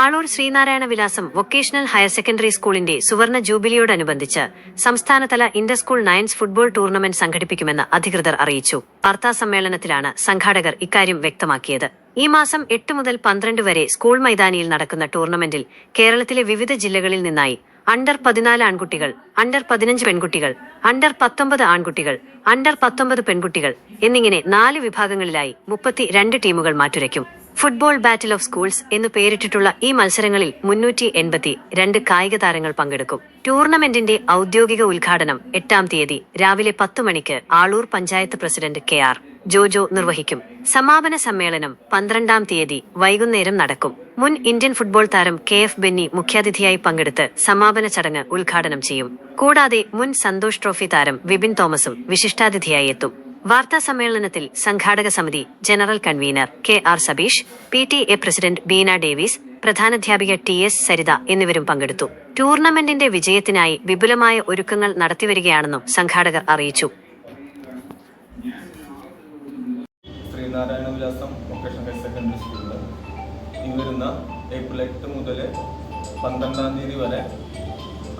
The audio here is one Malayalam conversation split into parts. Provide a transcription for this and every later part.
ആളൂർ ശ്രീനാരായണ വിലാസം വൊക്കേഷണൽ ഹയർ സെക്കൻഡറി സ്കൂളിന്റെ സുവർണ ജൂബിലിയോടനുബന്ധിച്ച് സംസ്ഥാനതല inter school nines football tournament സംഘടിപ്പിക്കുമെന്ന് അധികൃതർ അറിയിച്ചു. വാർത്താ സമ്മേളനത്തിലാണ് സംഘാടകർ ഇക്കാര്യം വ്യക്തമാക്കിയത്. ഈ മാസം എട്ട് മുതൽ പന്ത്രണ്ട് വരെ സ്കൂൾ മൈതാനിയിൽ നടക്കുന്ന ടൂർണമെന്റിൽ കേരളത്തിലെ വിവിധ ജില്ലകളിൽ നിന്നായി അണ്ടർ പതിനാല് ആൺകുട്ടികൾ അണ്ടർ പതിനഞ്ച് പെൺകുട്ടികൾ അണ്ടർ പത്തൊമ്പത് ആൺകുട്ടികൾ അണ്ടർ പത്തൊമ്പത് പെൺകുട്ടികൾ എന്നിങ്ങനെ നാല് വിഭാഗങ്ങളിലായി മുപ്പത്തി രണ്ട് ടീമുകൾ മാറ്റുരയ്ക്കും. ഫുട്ബോൾ ബാറ്റിൽ ഓഫ് സ്കൂൾസ് എന്ന് പേരിട്ടിട്ടുള്ള ഈ മത്സരങ്ങളിൽ മുന്നൂറ്റി എൺപത്തി രണ്ട് കായിക താരങ്ങൾ പങ്കെടുക്കും. ടൂർണമെന്റിന്റെ ഔദ്യോഗിക ഉദ്ഘാടനം എട്ടാം തീയതി രാവിലെ പത്ത് മണിക്ക് Aloor panchayat president K R Jojo നിർവഹിക്കും. സമാപന സമ്മേളനം പന്ത്രണ്ടാം തീയതി വൈകുന്നേരം നടക്കും. മുൻ ഇന്ത്യൻ ഫുട്ബോൾ താരം കെ എഫ് ബെന്നി മുഖ്യാതിഥിയായി പങ്കെടുത്ത് സമാപന ചടങ്ങ് ഉദ്ഘാടനം ചെയ്യും. കൂടാതെ മുൻ സന്തോഷ് ട്രോഫി താരം വിപിൻ തോമസും വിശിഷ്ടാതിഥിയായി എത്തും. വാർത്താ സമ്മേളനത്തിൽ സംഘാടക സമിതി general convener K R Sabeesh P T A president Beena Davis പ്രധാനാധ്യാപിക T S Saritha എന്നിവരും പങ്കെടുത്തു. ടൂർണമെന്റിന്റെ വിജയത്തിനായി വിപുലമായ ഒരുക്കങ്ങൾ നടത്തിവരികയാണെന്നും സംഘാടകർ അറിയിച്ചു. ശ്രീനാരായണ വിലാസം വൊക്കേഷണൽ സെക്കൻഡറി സ്കൂളിൽ ഏപ്രിൽ മുതൽ പന്ത്രണ്ടാം തീയതി വരെ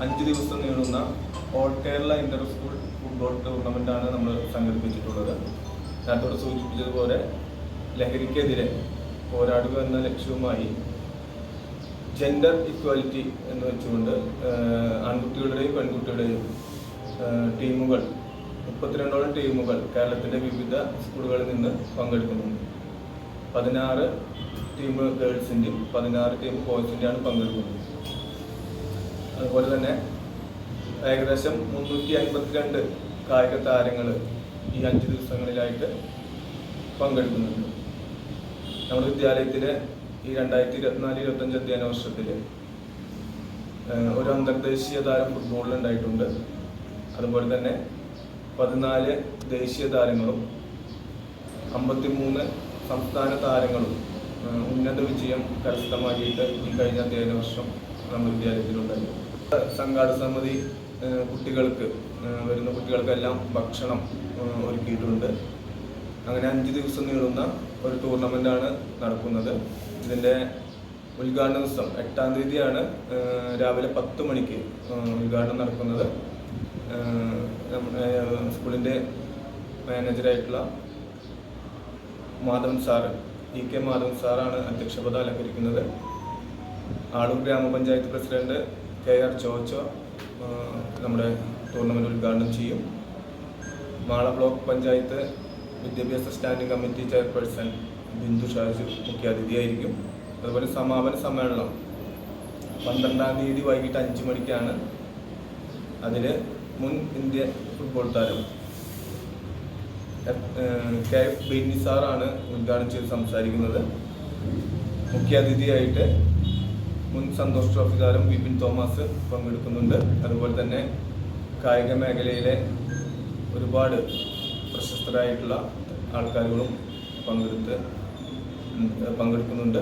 അഞ്ച് ദിവസം നീളുന്ന all Kerala inter school football ടൂർണമെന്റാണ് നമ്മൾ സംഘടിപ്പിച്ചിട്ടുള്ളത് നേരത്തോട് സൂചിപ്പിച്ചതുപോലെ ലഹരിക്കെതിരെ പോരാടുക എന്ന ലക്ഷ്യവുമായി ജെൻഡർ ഇക്വാലിറ്റി എന്ന് വെച്ചുകൊണ്ട് ആൺകുട്ടികളുടെയും പെൺകുട്ടികളുടെയും ടീമുകൾ മുപ്പത്തിരണ്ടോളം ടീമുകൾ കേരളത്തിന്റെ വിവിധ സ്കൂളുകളിൽ നിന്ന് പങ്കെടുക്കുന്നുണ്ട്. പതിനാറ് ടീം ഗേൾസിന്റെയും പതിനാറ് ടീം ബോയ്സിന്റെയാണ് പങ്കെടുക്കുന്നത്. അതുപോലെ തന്നെ ഏകദേശം മുന്നൂറ്റി അൻപത്തിരണ്ട് കായിക താരങ്ങൾ ഈ അഞ്ച് ദിവസങ്ങളിലായിട്ട് പങ്കെടുക്കുന്നുണ്ട്. നമ്മുടെ വിദ്യാലയത്തിലെ ഈ രണ്ടായിരത്തി ഇരുപത്തിനാല് ഇരുപത്തഞ്ച് അധ്യയന വർഷത്തിൽ ഒരു അന്തർദേശീയ താരം ഫുട്ബോളിൽ ഉണ്ടായിട്ടുണ്ട്. അതുപോലെ തന്നെ പതിനാല് ദേശീയ താരങ്ങളും അമ്പത്തിമൂന്ന് സംസ്ഥാന താരങ്ങളും ഉന്നത വിജയം കരസ്ഥമാക്കിയിട്ട് ഈ കഴിഞ്ഞ അധ്യയന വർഷം നമ്മുടെ വിദ്യാലയത്തിലുണ്ടായിരുന്നു സംഘാടക സമിതി കുട്ടികൾക്ക് വരുന്ന കുട്ടികൾക്കെല്ലാം ഭക്ഷണം ഒരുക്കിയിട്ടുണ്ട്. അങ്ങനെ അഞ്ച് ദിവസം നീളുന്ന ഒരു ടൂർണമെന്റാണ് നടക്കുന്നത്. ഇതിന്റെ ഉദ്ഘാടന ദിവസം എട്ടാം തീയതിയാണ് രാവിലെ പത്ത് മണിക്ക് ഉദ്ഘാടനം നടക്കുന്നത്. സ്കൂളിന്റെ മാനേജറായിട്ടുള്ള Madhavan sir E K Madhavan സാറാണ് അധ്യക്ഷപദ അലങ്കരിക്കുന്നത്. ആളൂർ ഗ്രാമപഞ്ചായത്ത് പ്രസിഡന്റ് കെ ആർ ചോച്ചോ നമ്മുടെ ടൂർണമെന്റ് ഉദ്ഘാടനം ചെയ്യും. മാള ബ്ലോക്ക് പഞ്ചായത്ത് വിദ്യാഭ്യാസ standing committee chairperson Bindu Shaju മുഖ്യാതിഥിയായിരിക്കും. അതുപോലെ സമാപന സമ്മേളനം പന്ത്രണ്ടാം തീയതി വൈകിട്ട് അഞ്ച് മണിക്കാണ്. അതിൽ മുൻ ഇന്ത്യ ഫുട്ബോൾ താരം കെ ബെന്നി സാറാണ് ഉദ്ഘാടനം ചെയ്ത് സംസാരിക്കുന്നത്. മുഖ്യാതിഥിയായിട്ട് മുൻ സന്തോഷ് ട്രോഫി താരം വിപിൻ തോമസ് പങ്കെടുക്കുന്നുണ്ട്. അതുപോലെ തന്നെ കായിക മേഖലയിലെ ഒരുപാട് പ്രശസ്തരായിട്ടുള്ള ആൾക്കാരുകളും പങ്കെടുത്ത് പങ്കെടുക്കുന്നുണ്ട്.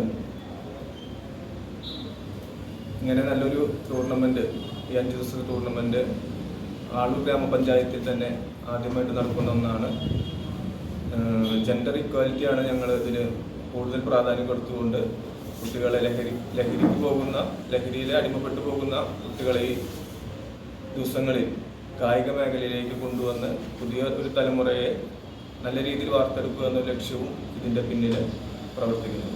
ഇങ്ങനെ നല്ലൊരു ടൂർണമെന്റ് ഈ അഞ്ച് ദിവസത്തെ ടൂർണമെന്റ് ആളൂർ ഗ്രാമപഞ്ചായത്തിൽ തന്നെ ആദ്യമായിട്ട് നടക്കുന്ന ഒന്നാണ്. ജെൻഡർ ഇക്വാലിറ്റിയാണ് ഞങ്ങൾ ഇതിന് കൂടുതൽ പ്രാധാന്യം കൊടുത്തുകൊണ്ട് കുട്ടികളെ ലഹരി ലഹരിക്ക് പോകുന്ന ലഹരിയിൽ അടിമപ്പെട്ടു പോകുന്ന കുട്ടികളെ ഈ ദിവസങ്ങളിൽ കായിക മേഖലയിലേക്ക് കൊണ്ടുവന്ന് പുതിയ ഒരു തലമുറയെ നല്ല രീതിയിൽ വാർത്തെടുക്കുക എന്ന ലക്ഷ്യവും ഇതിന്റെ പിന്നിൽ പ്രവർത്തിക്കുന്നു